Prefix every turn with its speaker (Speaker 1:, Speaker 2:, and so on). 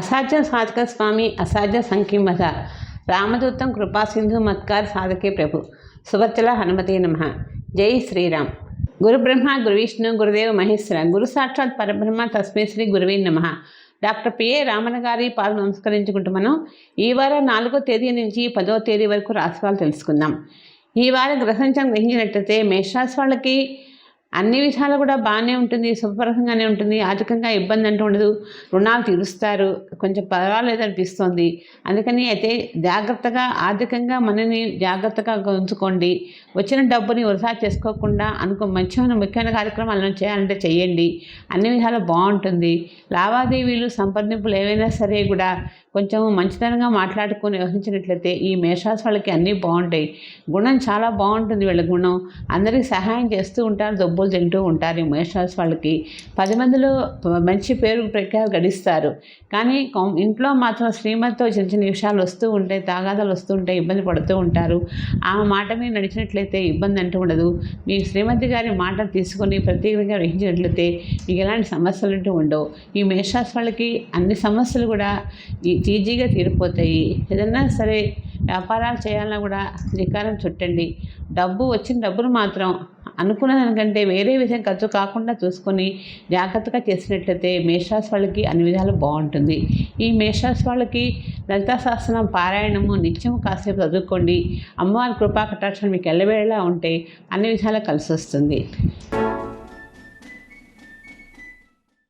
Speaker 1: అసాధ్యం సాధక స్వామి అసాధ్య సంకింబత రామదూతం కృపాసింధు మత్కార్ సాధకే ప్రభు సుభచ్చల హనుమతే నమ జై శ్రీరామ్ గురు బ్రహ్మ గురు విష్ణు గురుదేవ మహేశ్వర గురు సాక్షాత్ పరబ్రహ్మ తస్మై శ్రీ గురువే నమ డాక్టర్ పిఏ రామన్ గారి పాలు నమస్కరించుకుంటూ మనం ఈ వారం నాలుగో తేదీ నుంచి పదో తేదీ వరకు రాసుకోవాలి తెలుసుకుందాం ఈ వారం గ్రహించం గ్రహించినట్లయితే మేషరాశి వాళ్ళకి అన్ని విషయాలు కూడా బాగానే ఉంటుంది శుభప్రదంగానే ఉంటుంది ఆర్థికంగా ఇబ్బంది అంటూ ఉండదు రుణాలు తీరుస్తారు కొంచెం పర్వాలేదు అనిపిస్తుంది అందుకని అయితే జాగ్రత్తగా ఆర్థికంగా మనని జాగ్రత్తగా ఉంచుకోండి వచ్చిన డబ్బుని వృధా చేసుకోకుండా అనుకో మంచి ముఖ్యమైన కార్యక్రమాలను చేయాలంటే చేయండి అన్ని విధాలు బాగుంటుంది లావాదేవీలు సంప్రదింపులు ఏవైనా సరే కూడా కొంచెం మంచితనంగా మాట్లాడుకొని వ్యవహరించినట్లయితే ఈ మేషాస్ వాళ్ళకి అన్నీ బాగుంటాయి గుణం చాలా బాగుంటుంది వీళ్ళ గుణం అందరికీ సహాయం చేస్తూ ఉంటారు దొబ్బు ప్రపోజ్ వింటూ ఉంటారు ఎమోషనల్స్ వాళ్ళకి పది మందిలో మంచి పేరు ప్రఖ్యాలు గడిస్తారు కానీ ఇంట్లో మాత్రం శ్రీమతితో చిన్న చిన్న విషయాలు వస్తూ ఉంటాయి తాగాదాలు వస్తూ ఉంటాయి ఇబ్బంది పడుతూ ఉంటారు ఆ మాట మీద నడిచినట్లయితే ఇబ్బంది అంటూ ఉండదు మీ శ్రీమతి గారి మాట తీసుకొని ప్రత్యేకంగా వహించినట్లయితే మీకు ఎలాంటి సమస్యలు అంటూ ఉండవు ఈ మేషాస్ వాళ్ళకి అన్ని సమస్యలు కూడా ఈజీగా తీరిపోతాయి ఏదన్నా సరే వ్యాపారాలు చేయాలన్నా కూడా శ్రీకారం చుట్టండి డబ్బు వచ్చిన డబ్బును మాత్రం అనుకున్న దానికంటే వేరే విషయం ఖర్చు కాకుండా చూసుకొని జాగ్రత్తగా చేసినట్లయితే మేషరాశి వాళ్ళకి అన్ని విధాలు బాగుంటుంది ఈ మేషరాశి వాళ్ళకి లలితాశాస్త్రం పారాయణము నిత్యము కాసేపు చదువుకోండి అమ్మవారి కృపా కటాక్షం మీకు ఎల్లవేళలా ఉంటే అన్ని విధాలు కలిసి వస్తుంది